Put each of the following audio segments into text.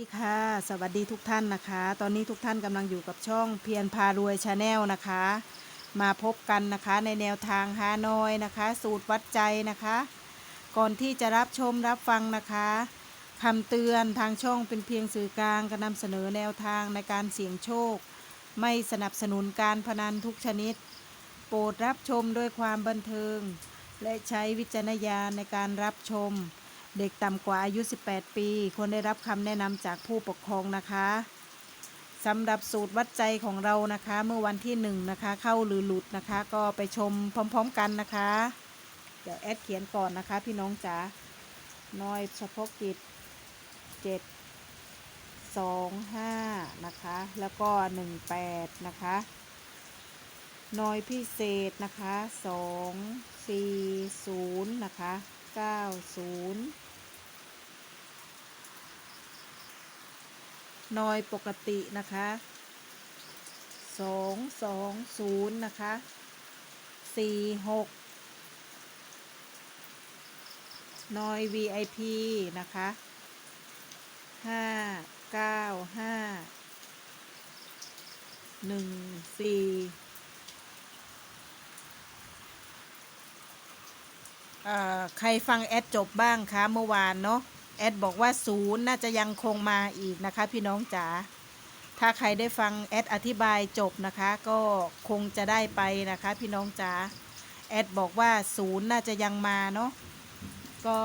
ดีค่ะ สวัสดีทุกท่านนะคะ ตอนนี้ทุกท่านกำลังอยู่กับช่องเพียรพารวยชาแนลนะคะ มาพบกันนะคะในแนวทางฮานอยนะคะ สูตรวัดใจนะคะ ก่อนที่จะรับชมรับฟังนะคะคำเตือนทางช่องเป็นเพียงสื่อกลางการนำเสนอแนวทางในการเสี่ยงโชค ไม่สนับสนุนการพนันทุกชนิด โปรดรับชมด้วยความบันเทิง และใช้วิจารณญาณในการรับชม เด็กต่ำกว่าอายุ 18 ปีควรได้รับคำแนะนำจากผู้ปกครองนะคะสำหรับสูตรวัดใจของเรานะคะ เมื่อวันที่หนึ่งนะคะ เข้าหรือหลุดนะคะ ก็ไปชมพร้อม ๆกันนะคะ เดี๋ยวแอดเขียนก่อนนะคะ พี่น้องจ๋าน้อยเฉพาะกิจเจ็ดสองห้านะคะ แล้วก็หนึ่งแปดนะคะน้อยพิเศษนะคะสองสี่ศูนย์นะคะ เก้าศูนย์นอยปกตินะคะสองสองศูนย์นะคะสี่หกนอย VIP นะคะห้าเก้าห้าหนึ่งสี่ เอ่อ ใครฟังแอดจบบ้างคะเมื่อวานเนาะแอดบอกว่าศูนย์น่าจะยังคงมาอีกนะคะ พี่น้องจ๋าถ้าใครได้ฟังแอดอธิบายจบนะคะ ก็คงจะได้ไปนะคะ พี่น้องจ๋าแอดบอกว่าศูนย์น่าจะยังมาเนาะก็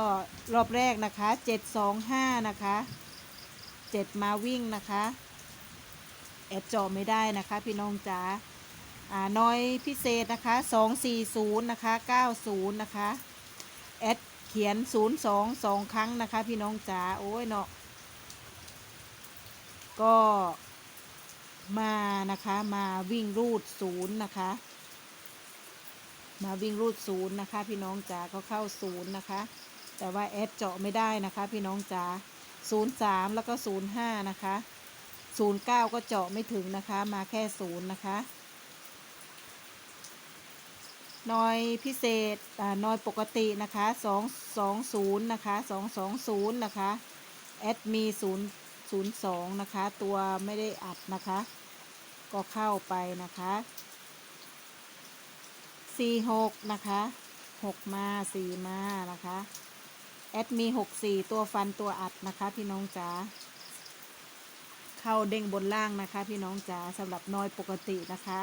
รอบแรกนะคะเจ็ดสองห้านะคะเจ็ดมาวิ่งนะคะแอดจาะไม่ได้นะคะ พี่น้องจ๋าอ่าน้อยพิเศษนะคะสองสี่ศูนย์นะคะเก้าศูนย์นะคะ แอดเขียน0 2 2ครั้งนะคะ พี่น้องจ๋าโอ้ยเนาะก็มานะคะมาวิ่งรูดศูนย์นะคะ มาวิ่งรูดศูนย์นะคะ พี่น้องจ๋าก็เข้าศูนย์นะคะ แต่ว่าแอดเจาะไม่ได้นะคะ พี่น้องจ๋าศูนย์สามแล้วก็ศูนย์ห้านะคะศูนย์เก้าก็เจาะไม่ถึงนะคะ มาแค่ศูนย์นะคะ น้อยพิเศษน้อยปกตินะคะ2 2 0นะคะ2 2 0นะคะแอดมี0 0 2นะคะ ตัวไม่ได้อัดนะคะ ก็เข้าไปนะคะ4 6นะคะ6มา4มานะคะแอดมี6 4 ตัวฟันตัวอัดนะคะพี่น้องจ๋าเข้าเด้งบนล่างนะคะ พี่น้องจ๋าสำหรับน้อยปกตินะคะ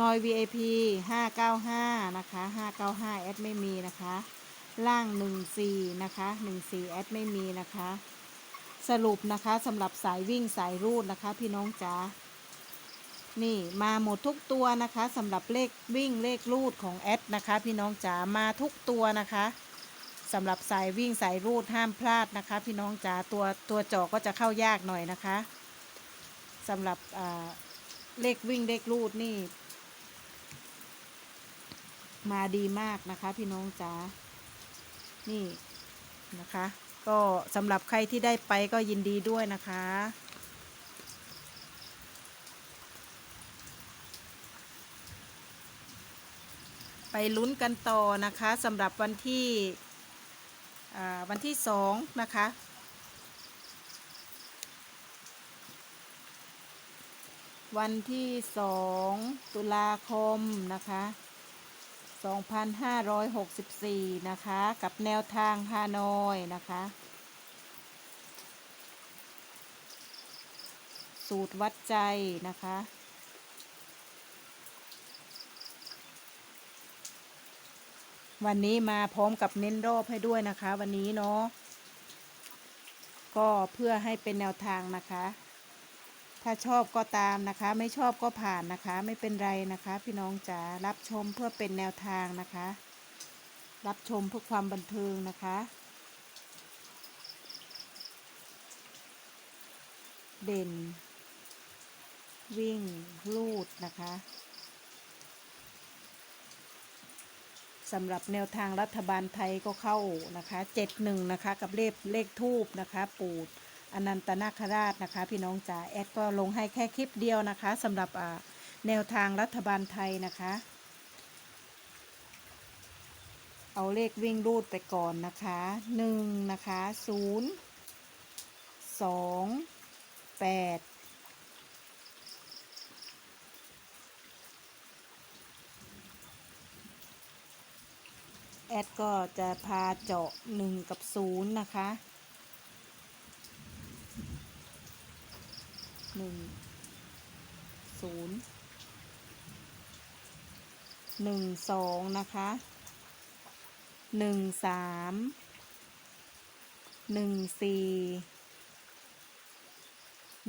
นอย VIP 595 นะคะ 595 แอดไม่มีนะคะ ล่าง 14 นะคะ 14 แอดไม่มีนะคะ สรุปนะคะสำหรับสายวิ่งสายรูดนะคะ พี่น้องจ๋า นี่มาหมดทุกตัวนะคะสำหรับเลขวิ่งเลขรูดของแอดนะคะ พี่น้องจ๋า มาทุกตัวนะคะสำหรับสายวิ่งสายรูดห้ามพลาดนะคะ พี่น้องจ๋า ตัวตัวจอก็จะเข้ายากหน่อยนะคะสำหรับเลขวิ่งเลขรูดนี่ มาดีมากนะคะพี่น้องจ๋า นี่นะคะ ก็สำหรับใครที่ได้ไปก็ยินดีด้วยนะคะ ไปลุ้นกันต่อนะคะสำหรับวันที่อ่าวันที่สองนะคะวันที่สองตุลาคมนะคะ 2564 นะคะ กับแนวทางฮานอยนะคะ สูตรวัดใจนะคะ วันนี้มาพร้อมกับเน้นรอบให้ด้วยนะคะ วันนี้เนาะก็เพื่อให้เป็นแนวทางนะคะ ถ้าชอบก็ตามนะคะ ไม่ชอบก็ผ่านนะคะ ไม่เป็นไรนะคะ พี่น้องจ๋ารับชมเพื่อเป็นแนวทางนะคะ รับชมเพื่อความบันเทิงนะคะ เด่น วิ่งลูดนะคะสำหรับแนวทางรัฐบาลไทยก็เข้านะคะเจ็ดหนึ่งนะคะ กับเลขเลขทูบนะคะ ปูด อนันตนาคราชนะคะ พี่น้องจ๋าแอดก็ลงให้แค่คลิปเดียวนะคะสำหรับแนวทางรัฐบาลไทยนะคะ เอาเลขวิ่งรูดไปก่อนนะคะหนึ่งนะคะศูนย์สองแปดแอดก็จะพาเจาะหนึ่งกับศูนย์นะคะ หนึ่งศูนย์หนึ่งสองนะคะหนึ่งสามหนึ่งสี่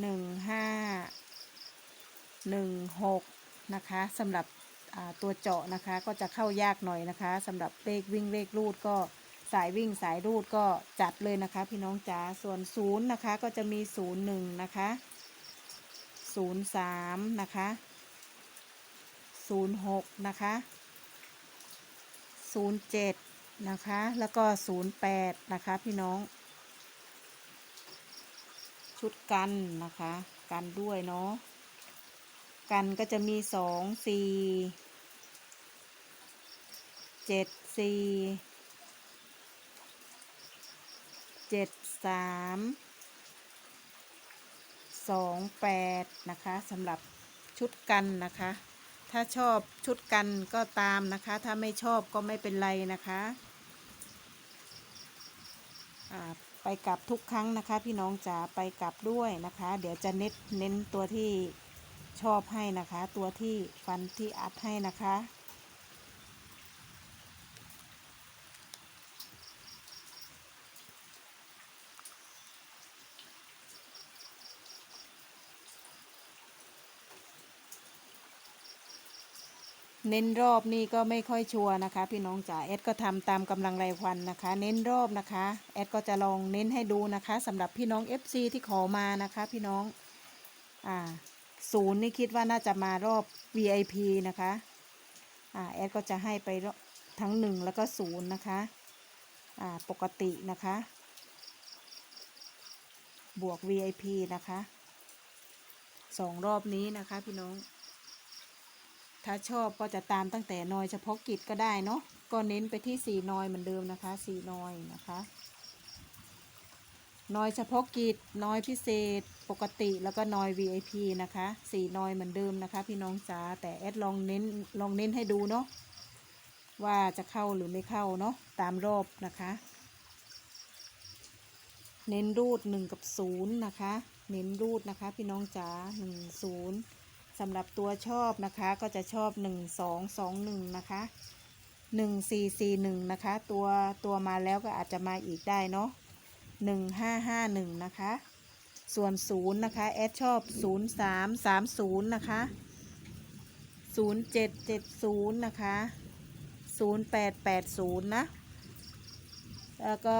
หนึ่งห้าหนึ่งหกนะคะสำหรับตัวเจาะนะคะก็จะเข้ายากหน่อยนะคะสำหรับเลขวิ่งเลขรูดก็สายวิ่งสายรูดก็จัดเลยนะคะ พี่น้องจ๋าส่วนศูนย์นะคะก็จะมีศูนย์หนึ่งนะคะ ศูนย์สามนะคะศูนย์หกนะคะศูนย์เจ็ดนะคะ แล้วก็ศูนย์แปดนะคะ พี่น้อง ชุดกันนะคะ กันด้วยเนาะ กันก็จะมีสองสี่เจ็ดสี่เจ็ดสาม สองแปดนะคะสำหรับชุดกันนะคะ ถ้าชอบชุดกันก็ตามนะคะ ถ้าไม่ชอบก็ไม่เป็นไรนะคะไปกลับทุกครั้งนะคะ พี่น้องจ๋าไปกลับด้วยนะคะ เดี๋ยวจะเน้นเน้นตัวที่ชอบให้นะคะ ตัวที่ฟันที่อัดให้นะคะ เน้นรอบนี่ก็ไม่ค่อยชัวร์นะคะ พี่น้องจ๋าแอดก็ทำตามกำลังรายวันนะคะ เน้นรอบนะคะแอดก็จะลองเน้นให้ดูนะคะสำหรับพี่น้อง FC ที่ขอมานะคะ พี่น้องอ่าศูนย์นี่คิดว่าน่าจะมารอบ VIP นะคะอ่าแอดก็จะให้ไปทั้งหนึ่งแล้วก็ศูนย์นะคะอ่าปกตินะคะ บวก VIP นะคะสองรอบนี้นะคะพี่น้อง ถ้าชอบก็จะตามตั้งแต่นอยเฉพาะกิจก็ได้เนาะก็เน้นไปที่สี่นอยเหมือนเดิมนะคะสี่นอยนะคะนอยเฉพาะกิจนอยพิเศษปกติแล้วก็นอย VIP นะคะสี่นอยเหมือนเดิมนะคะ พี่น้องจ๋าแต่แอดลองเน้นลองเน้นให้ดูเนาะว่าจะเข้าหรือไม่เข้าเนาะตามรอบนะคะ เน้นรูดหนึ่งกับศูนย์นะคะ เน้นรูดนะคะ พี่น้องจ๋าหนึ่งศูนย์ สำหรับตัวชอบนะคะก็จะชอบ 1 2 2 1 นะคะ 1 4 4 1 นะคะ ตัวตัวมาแล้วก็อาจจะมาอีกได้เนาะ1 5 5 1 นะคะ ส่วน 0 นะคะ แอดชอบ 0 3 3 0 นะคะ 0 7 7 0 นะคะ 0 8 8 0 นะ แล้วก็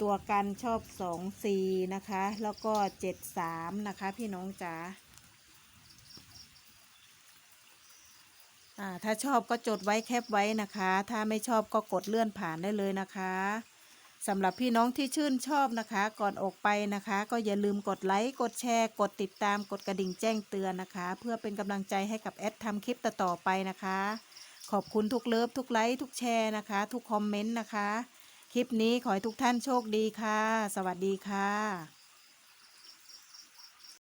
ตัวกันชอบ 2 4 นะคะ แล้วก็ 7 3 นะคะ พี่น้องจ๋าอ่า ถ้าชอบก็จดไว้แคปไว้นะคะ ถ้าไม่ชอบก็กดเลื่อนผ่านได้เลยนะคะสำหรับพี่น้องที่ชื่นชอบนะคะ ก่อนออกไปนะคะ ก็อย่าลืมกดไลค์กดแชร์ กดติดตามกดกระดิ่งแจ้งเตือนนะคะ เพื่อเป็นกำลังใจให้กับแอดทำคลิปต่อๆไปนะคะ ขอบคุณทุกเลิฟทุกไลค์ทุกแชร์นะคะ ทุกคอมเมนต์นะคะ คลิปนี้ขอให้ทุกท่านโชคดีค่ะ สวัสดีค่ะ